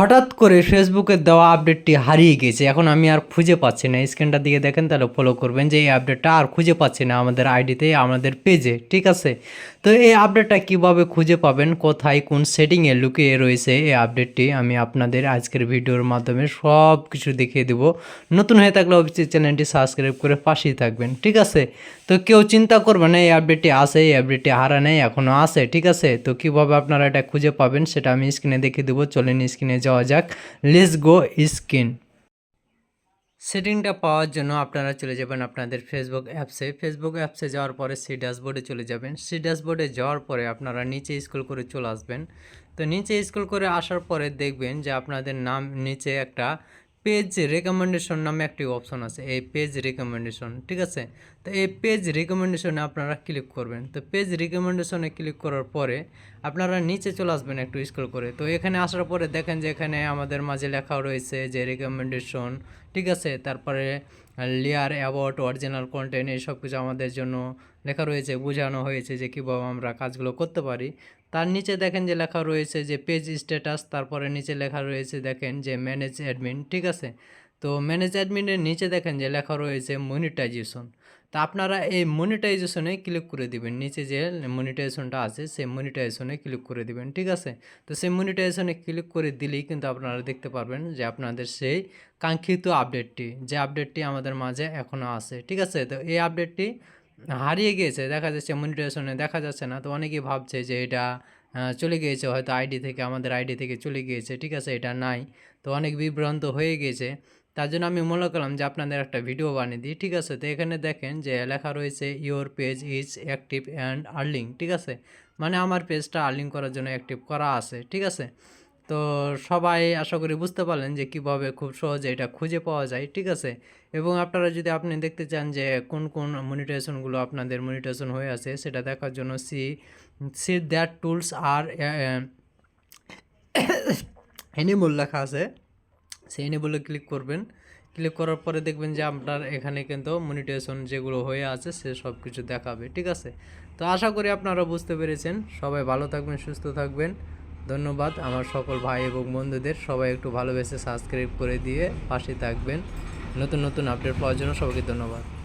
হঠাৎ করে ফেসবুকের দেওয়া আপডেটটি হারিয়ে গেছে। এখন আমি আর খুঁজে পাচ্ছি না। স্ক্রিনটা দিকে দেখেন, তাহলে ফলো করবেন যে এই আপডেটটা আর খুঁজে পাচ্ছি না আমাদের আইডিতে, আমাদের পেজে ঠিক আছে? তো এই আপডেটটা কীভাবে খুঁজে পাবেন, কোথায় কোন সেটিংয়ে লুকিয়ে রয়েছে এই আপডেটটি আমি আপনাদের আজকের ভিডিওর মাধ্যমে সব কিছু দেখিয়ে দেবো। নতুন হয়ে থাকলে অবশ্যই চ্যানেলটি সাবস্ক্রাইব করে পাশেই থাকবেন, ঠিক আছে? তো কেউ চিন্তা করবেন এই আপডেটটি আছে, এই আপডেটটি হারা নেই এখনও আছে, ঠিক আছে? তো কীভাবে আপনারা এটা খুঁজে পাবেন, সেটা আমি স্ক্রিনে দেখিয়ে দেবো। চলেন স্ক্রিনে যাওয়া যাক। লেস গো স্কিন সেটিংটা পাওয়ার জন্য আপনারা চলে যাবেন আপনাদের ফেসবুক অ্যাপসে ফেসবুক অ্যাপসে যাওয়ার পরে সি ড্যাশবোর্ডে চলে যাবেন। সি ড্যাশবোর্ডে যাওয়ার পরে আপনারা নিচে স্কুল করে চলে আসবেন। তো নিচে স্কুল করে আসার পরে দেখবেন যে আপনাদের নাম নিচে একটা পেজ রেকমেন্ডেশন নামে একটি অপশন আছে, এই পেজ রেকমেন্ডেশন ঠিক আছে? তো এই পেজ রেকমেন্ডেশনে আপনারা ক্লিক করবেন। তো পেজ রেকমেন্ডেশনে ক্লিক করার পরে আপনারা নিচে চলে আসবেন একটু স্ক্রল করে। তো এখানে আসার পরে দেখেন যে এখানে আমাদের মাঝে লেখা রয়েছে যে রেকমেন্ডেশন ঠিক আছে? তারপরে লেয়ার অ্যাবাউট অরিজিনাল কন্টেন্ট এইসব কিছু আমাদের জন্য লেখা রয়েছে, বোঝানো হয়েছে যে কীভাবে আমরা কাজগুলো করতে পারি। তার নিচে দেখেন যে লেখা রয়েছে যে পেজ স্ট্যাটাস তারপরে নিচে লেখা রয়েছে দেখেন যে ম্যানেজ অ্যাডমিন ঠিক আছে? তো ম্যানেজ অ্যাডমিনের নিচে দেখেন যে লেখা রয়েছে মনিটাইজেশন তা আপনারা এই মনিটাইজেশনে ক্লিক করে দিবেন। নিচে যে মনিটাইজেশনটা আছে, সেই মনিটাইজেশনে ক্লিক করে দিবেন, ঠিক আছে? তো সেই মনিটাইজেশনে ক্লিক করে দিলেই কিন্তু আপনারা দেখতে পারবেন যে আপনাদের সেই কাঙ্ক্ষিত আপডেটটি যে আপডেটটি আমাদের মাঝে এখনও আছে, ঠিক আছে? তো এই আপডেটটি হারিয়ে গিয়েছে, দেখা যাচ্ছে মনিটাইজেশনে দেখা যাচ্ছে না। তো অনেকেই ভাবছে যে এটা চলে গিয়েছে, হয়তো আইডি থেকে, আমাদের আইডি থেকে চলে গিয়েছে, ঠিক আছে, এটা নাই। তো অনেক বিভ্রান্ত হয়ে গিয়েছে। তার জন্য আমি মনে করলাম যে আপনাদের একটা ভিডিও বানিয়ে দিই, ঠিক আছে? তো এখানে দেখেন যে লেখা রয়েছে your page is active and earning ঠিক আছে? মানে আমার পেজটা আর্লিং করার জন্য অ্যাক্টিভ করা আছে, ঠিক আছে? তো সবাই আশা করি বুঝতে পারলেন যে কীভাবে খুব সহজে এটা খুঁজে পাওয়া যায়, ঠিক আছে? এবং আপনারা যদি আপনি দেখতে চান যে কোন কোন মনিটাইজেশনগুলো আপনাদের মনিটাইজেশন হয়ে আছে, সেটা দেখার জন্য সি সি দ্যাট টুলস আর এনিমল লেখা আছে। সেই এনেবলে ক্লিক করবেন। ক্লিক করার পরে দেখবেন যে আপনার এখানে কিন্তু মনিটাইজেশন যেগুলো হয়ে আছে, সে সব কিছু দেখাবে, ঠিক আছে? তো আশা করি আপনারা বুঝতে পেরেছেন। সবাই ভালো থাকবেন, সুস্থ থাকবেন। ধন্যবাদ আমার সকল ভাই এবং বন্ধুদের। সবাই একটু ভালোবেসে সাবস্ক্রাইব করে দিয়ে পাশে থাকবেন। নতুন নতুন আপডেট পাওয়ার জন্য সবাইকে ধন্যবাদ।